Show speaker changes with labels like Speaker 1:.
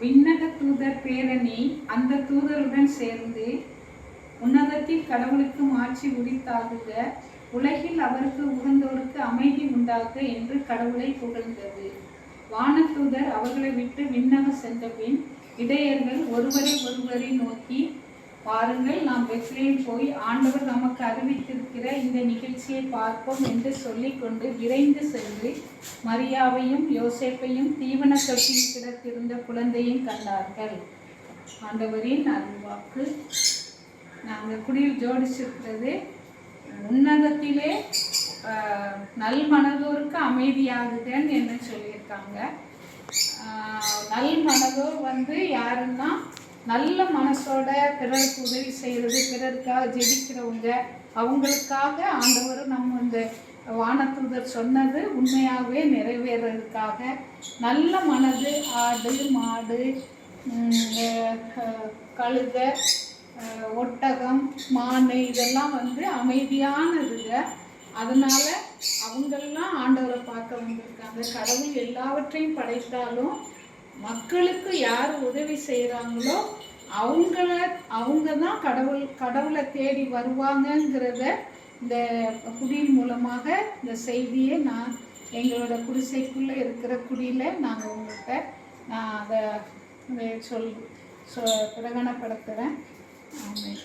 Speaker 1: விண்ணக தூதர் பேரணி அந்த தூதருடன் சேர்ந்து உன்னதத்தில் கடவுளுக்கும் ஆட்சி உரித்தாகுக. உலகில் அவருக்கு உகந்தோருக்கு அமைதி உண்டாக என்று கடவுளை புகழ்ந்தது. வானதூதர் அவர்களை விட்டு விண்ணகம் சென்றபின் இடையர்கள் ஒருவரை ஒருவரை நோக்கி பாருங்கள் நாம் பெத்லேயம் போய் ஆண்டவர் நமக்கு அறிவித்திருக்கிற இந்த நிகழ்ச்சியை பார்ப்போம் என்று சொல்லிக்கொண்டு விரைந்து சென்று மரியாவையும் யோசேப்பையும் தீவன தொட்டியில் கிடத்திருந்த குழந்தையும் கண்டார்கள். ஆண்டவரின் அருள்வாக்கு. நாங்கள் குடியில் ஜோடிச்சிருக்கிறது. உன்னதத்திலே நல் மனதோருக்கு அமைதியாகுதேன்னு என்ன சொல்லியிருக்காங்க. நல் மனதோர் வந்து யாருன்னா நல்ல மனசோட பிறருக்கு உதவி செய்கிறது பிறருக்காக ஜெபிக்கிறவங்க அவங்களுக்காக ஆண்டவர் நம்ம இந்த வானதூதர் சொன்னது உண்மையாகவே நிறைவேறதுக்காக. நல்ல மனது ஆடு மாடு கழுத ஒட்டகம் மான் இதெல்லாம் வந்து அமைதியானதுங்க. அதனால் அவங்கெல்லாம் ஆண்டவரை பார்க்க வந்திருக்காங்க. கடவுள் எல்லாவற்றையும் படைத்தாலும் மக்களுக்கு யார் உதவி செய்கிறாங்களோ அவங்கள அவங்க தான் கடவுள் கடவுளை தேடி வருவாங்கங்கிறத இந்த குடியின் மூலமாக இந்த செய்தியை நான் எங்களோட குடிசைக்குள்ளே இருக்கிற குடியில் நாங்கள் உங்கள்கிட்ட நான் அதை சொல் சொ பிரகடனப்படுத்துகிறேன் ஆமாம்